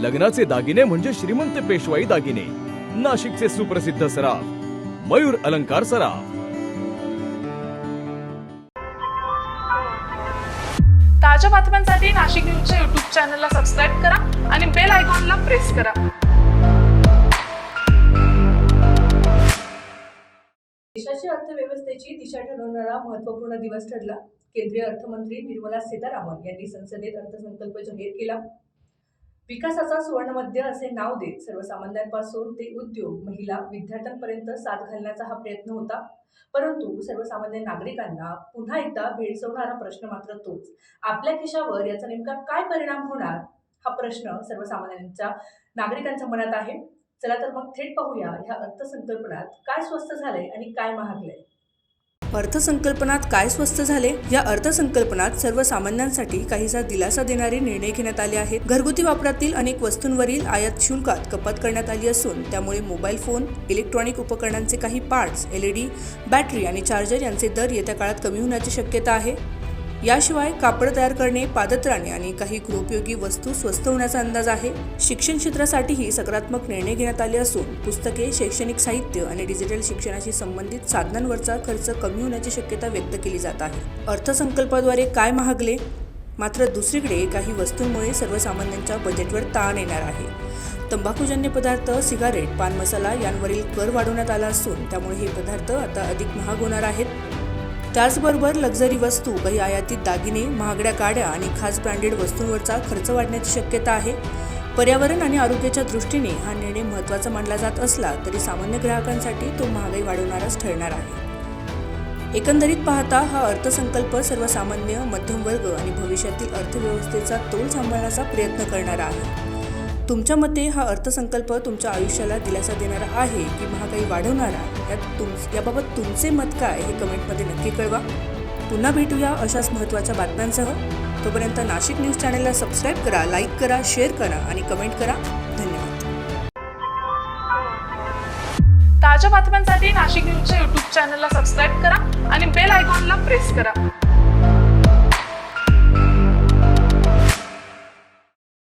लग्नाचे दागिने म्हणजे श्रीमंत पेशवाई दागिने. नाशिकचे सुप्रसिद्ध सराफ मयूर अलंकार सराफ. ताज्या बातम्यांसाठी नाशिक न्यूजच्या युट्यूब चॅनलला सबस्क्राईब करा आणि बेल आयकॉनला प्रेस करा. देशाच्या अर्थव्यवस्थेची दिशा ठरवणारा महत्त्वपूर्ण दिवस ठरला. केंद्रीय अर्थमंत्री निर्मला सीतारामन यांनी संसदेत अर्थसंकल्प जाहीर केला. विकासाचा सुवर्णमध्य असे नाव देत सर्वसामान्यांपासून ते उद्योग महिला विद्यार्थ्यांपर्यंत साथ घालण्याचा हा प्रयत्न होता. परंतु सर्वसामान्य नागरिकांना पुन्हा एकदा भेडसवणारा प्रश्न मात्र तोच. आपल्या खिशावर याचा नेमका काय परिणाम होणार? हा प्रश्न सर्वसामान्यांच्या नागरिकांच्या मनात आहे. चला तर मग थेट पाहूया ह्या अर्थसंकल्पनात काय स्वस्त झालंय आणि काय महागलंय. अर्थसंकल्पनात काय स्वस्त झाले? या अर्थसंकल्पनात सर्वसामान्यांसाठी काहीसा दिलासा देणारे निर्णय घेण्यात आले आहेत. घरगुती वापरातील अनेक वस्तूंवरील आयात शुल्कात कपात करण्यात आली असून त्यामुळे मोबाईल फोन इलेक्ट्रॉनिक उपकरणांचे काही पार्ट्स एलईडी बॅटरी आणि चार्जर यांचे दर येत्या काळात कमी होण्याची शक्यता आहे. याशिवाय कापड तयार करणे पादत्राणे आणि काही गृहोपयोगी वस्तू स्वस्त होण्याचा अंदाज आहे. शिक्षण क्षेत्रासाठीही सकारात्मक निर्णय घेण्यात आले असून पुस्तके शैक्षणिक साहित्य आणि डिजिटल शिक्षणाशी संबंधित साधनांवरचा खर्च कमी होण्याची शक्यता व्यक्त केली जात आहे. अर्थसंकल्पाद्वारे काय महागले? मात्र दुसरीकडे काही वस्तूंमुळे सर्वसामान्यांच्या बजेटवर ताण येणार आहे. तंबाखूजन्य पदार्थ सिगारेट पान मसाला यांवरील कर वाढवण्यात आला असून त्यामुळे हे पदार्थ आता अधिक महाग होणार आहेत. त्याचबरोबर लक्झरी वस्तू काही आयातीत दागिने महागड्या गाड्या आणि खास ब्रँडेड वस्तूंवरचा खर्च वाढण्याची शक्यता आहे. पर्यावरण आणि आरोग्याच्या दृष्टीने हा निर्णय महत्त्वाचा मानला जात असला तरी सामान्य ग्राहकांसाठी तो महागाई वाढवणाराच ठरणार आहे. एकंदरीत पाहता हा अर्थसंकल्प सर्वसामान्य मध्यमवर्ग आणि भविष्यातील अर्थव्यवस्थेचा तोल सांभाळण्याचा प्रयत्न करणारा आहे. तुमच्या मते हा अर्थसंकल्प तुमच्या आयुष्याला दिलासा देणारा आहे की महागाई वाढवणारा? यात तुम याबाबत तुमचे मत काय हे कमेंटमध्ये नक्की कळवा. पुन्हा भेटूया अशाच महत्त्वाच्या बातम्यांसह. तोपर्यंत नाशिक न्यूज चॅनलला सबस्क्राईब करा लाईक करा शेअर करा आणि कमेंट करा. धन्यवाद. ताज्या बातम्यांसाठी नाशिक न्यूजच्या युट्यूब चॅनलला सबस्क्राईब करा आणि बेल आयकॉनला प्रेस करा.